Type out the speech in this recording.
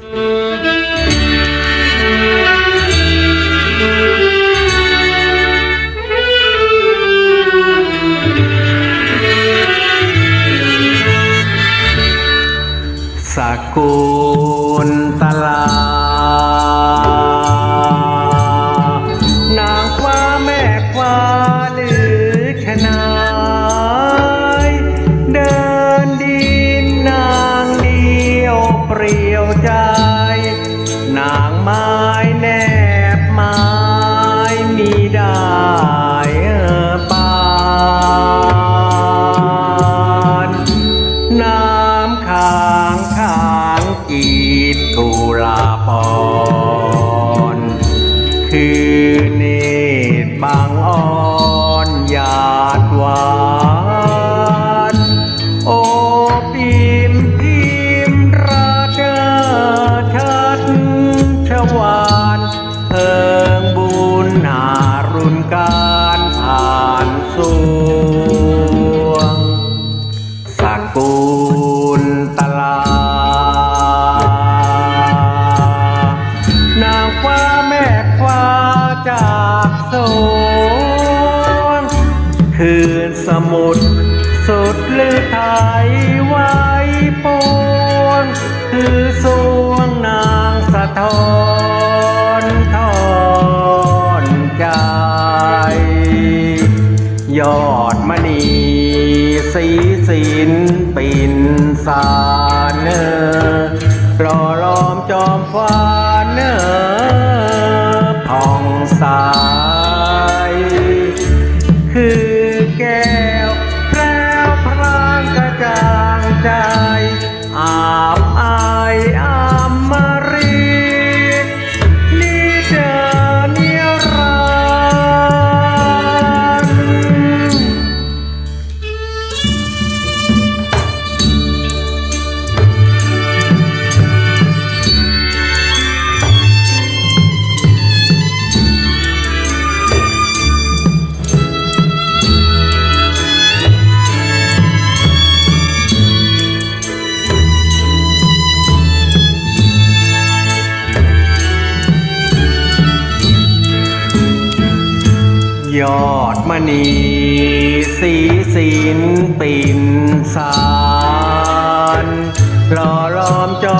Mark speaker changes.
Speaker 1: สกุลตลา ม้แนบไม้มีได้เออปานน้ำค้างค้างกีบกุลาปอ จากสวงคืนสมุทรสุดลือไทยไว้ปวงคือสวงนางสะท้อนทอนใจ ยอดมณีสีสินปินสาเนอรอล้อมจอมฟ้าเนอผ่องใส คือแก้วแพรวพรางกระจ่างใจอาบอายอา ยอดมณีสีสินปิ่นสารหล่อล้อมจอ